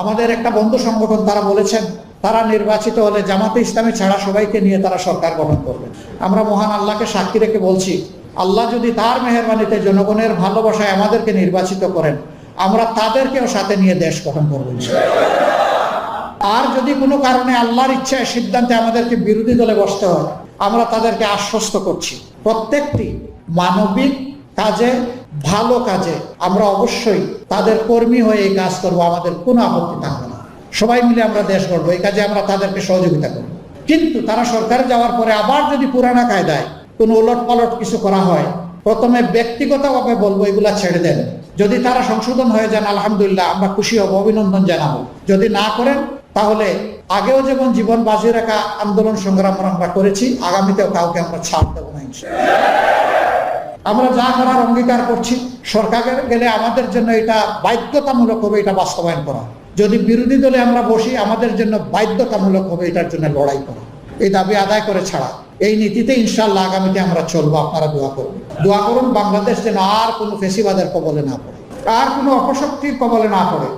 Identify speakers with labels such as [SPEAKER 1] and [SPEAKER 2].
[SPEAKER 1] আমাদের একটা বন্ধু সংগঠন তারা বলেছেন, তারা নির্বাচিত হলে জামাতে ইসলামী ছাড়া সবাইকে নিয়ে তারা সরকার গঠন করবে। আমরা মহান আল্লাহকে সাক্ষী রেখে বলছি, আল্লাহ যদি তার মেহরবানিতে জনগণের ভালোবাসায় আমাদেরকে নির্বাচিত করেন, আমরা তাদেরকেও সাথে নিয়ে দেশ গঠন করব আর যদি কোনো কারণে আল্লাহর ইচ্ছায় সিদ্ধান্তে আমাদেরকে বিরোধী দলে বসতে হয়, আমরা তাদেরকে আশ্বস্ত করছি। প্রত্যেকটি মানবিক কাজে, ভালো কাজে আমরা অবশ্যই তাদের কর্মী হয়ে এই কাজ করব, আমাদের কোনো আপত্তি থাকবে না। সবাই মিলে আমরা দেশ গড়বো, এই কাজে আমরা তাদেরকে সহযোগিতা করব। কিন্তু তারা সরকারে যাওয়ার পরে আবার যদি পুরানা কায়দায় কোনো উলট পালট কিছু করা হয়, প্রথমে ব্যক্তিগতভাবে বলব এগুলা ছেড়ে দেন। যদি তারা সংশোধন হয়ে যান, আলহামদুলিল্লাহ, আমরা খুশি হব, অভিনন্দন জানাব। যদি না করেন, তাহলে আগেও যেমন জীবন বাজি রাখা আন্দোলন সংগ্রাম আমরা করেছি, আগামীতেও কাউকে আমরা ছাড় দেবো না। আমরা যা করার অঙ্গীকার করছি, সরকারের গেলে আমাদের জন্য এটা বাধ্যতামূলক হবে, এটা বাস্তবায়ন করা। যদি বিরোধী দলে আমরা বসি, আমাদের জন্য বাধ্যতামূলক হবে, এটার জন্য লড়াই করা। এই দাবি আদায় করে ছাড়া। এই নীতিতে ইনশাল্লাহ আগামীতে আমরা চলবো, আপনারা দোয়া করুন। দোয়া করুন বাংলাদেশ যেন আর কোনো ফেসিবাদের কবলে না পড়ে, আর কোনো অপশক্তির কবলে না পড়ে।